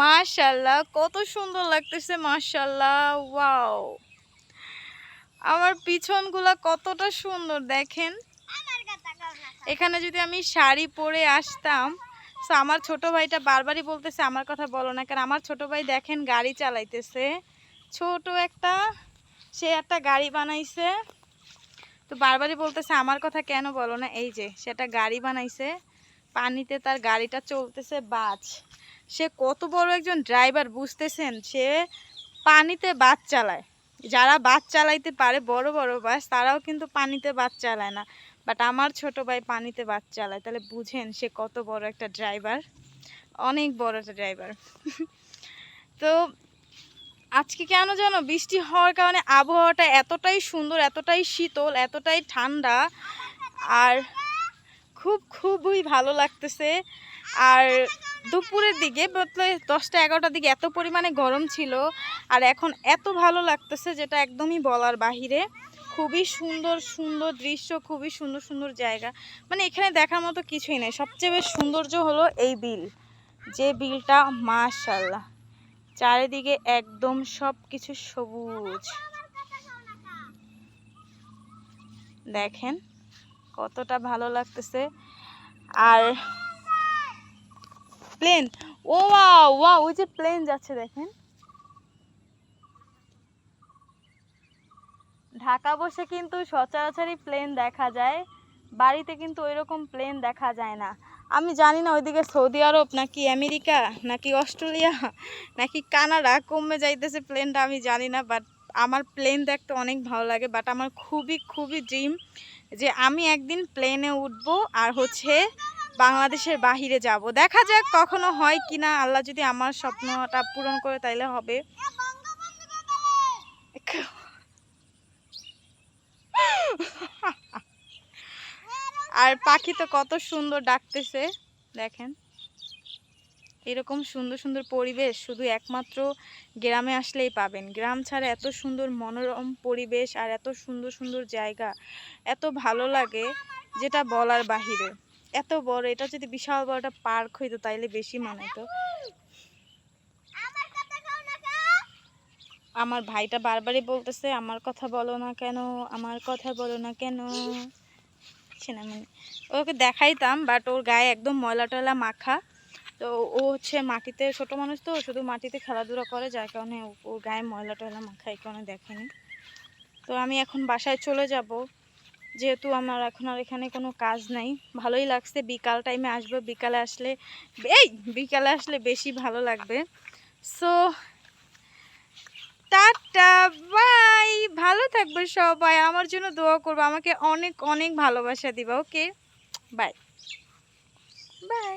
মাশাল্লাহ, কত সুন্দর লাগতেছে, মাশাল্লাহ, ওয়াও। আমার পিছনগুলা কতটা সুন্দর, দেখেন। এখানে যদি আমি শাড়ি পরে আসতাম তো আমার ছোট ভাইটা বারবারই বলতেছে, আমার কথা বলো না। কারণ আমার ছোট ভাই দেখেন গাড়ি চালাইতেছে। ছোট একটা, সে একটা গাড়ি বানাইছে। তো বারবারই বলতেছে, আমার কথা কেন বলো না? এই যে সেটা গাড়ি বানাইছে। পানিতে তার গাড়িটা চলতেছে বাস সে কত বড় একজন ড্রাইভার বুঝতেছেন? সে পানিতে বাস চালায়। যারা বাস চালাইতে পারে বড় বড় বাস, তারাও কিন্তু পানিতে বাস চালায় না। বাট আমার ছোট ভাই পানিতে বাস চালায়। তাহলে বুঝেন সে কত বড় একটা ড্রাইভার। অনেক বড় একটা ড্রাইভার। তো আজকে কেন জানো বৃষ্টি হওয়ার কারণে আবহাওয়াটা এতটাই সুন্দর, এতটাই শীতল, এতটাই ঠান্ডা আর খুব, খুবই ভালো লাগতেছে। আর দুপুরের দিকে বলতে দশটা, এগারোটার দিকে এত পরিমাণে গরম ছিল আর এখন এত ভালো লাগতেছে যেটা একদমই বলার বাহিরে। খুবই সুন্দর সুন্দর দৃশ্য, খুবই সুন্দর সুন্দর জায়গা। মানে এখানে দেখার মতো কিছুই নেই। সবচেয়ে বেশ সৌন্দর্য হলো এই বিল। যে বিলটা মাশাল্লাহ চারিদিকে একদম সব কিছু সবুজ। দেখেন কতটা ভালো লাগতেছে। আর প্লেন ও ওয়া ওই যে প্লেন যাচ্ছে, দেখেন। ঢাকা বসে কিন্তু সচরাচরই প্লেন দেখা যায়। বাড়িতে কিন্তু ওইরকম প্লেন দেখা যায় না। আমি জানি না ওইদিকে সৌদি আরব নাকি আমেরিকা, নাকি অস্ট্রেলিয়া, নাকি কানাডা কমে যাইতেছে প্লেনটা আমি জানি না বাট আমার প্লেন দেখতে অনেক ভালো লাগে বাট আমার খুবই খুবই ড্রিম যে আমি একদিন প্লেনে উঠবো আর হচ্ছে বাংলাদেশের বাহিরে যাব। দেখা যাক কখনো হয় কি না আল্লাহ যদি আমার স্বপ্নটা পূরণ করে, তাইলে হবে। আর পাখি তো কত সুন্দর ডাকতেছে, দেখেন। এরকম সুন্দর সুন্দর পরিবেশ, শুধু একমাত্র গ্রামে আসলেই পাবেন। গ্রাম ছাড়া এত সুন্দর মনোরম পরিবেশ আর এত সুন্দর সুন্দর জায়গা, এত ভালো লাগে যেটা বলার বাহিরে। এত বড় এটা যদি বিশাল বড় একটা পার্ক হইতো তাইলে বেশি মানাইতো আমার ভাইটা বারবারই বলতেছে আমার কথা বলো না কেন? আমার কথা বলো না কেন? মানে ওকে দেখাইতাম বাট ওর গায়ে একদম ময়লা টয়লা মাখা। তো ও হচ্ছে মাটিতে ছোট মানুষ তো শুধু মাটিতে খেলাধুলা করে যার কারণে ওর গায়ে ময়লা টয়লা মাখা এই কারণে দেখেনি। তো আমি এখন বাসায় চলে যাব। যেহেতু আমার এখন আর এখানে কোনো কাজ নাই। ভালোই লাগছে, বিকাল টাইমে আসব, বিকালে আসলে এই বিকালে আসলে বেশি ভালো লাগবে। সো টাটা বাই ভালো থাকবে সবাই, আমার জন্য দোয়া করব, আমাকে অনেক অনেক ভালোবাসা দিবা ওকে বাই বাই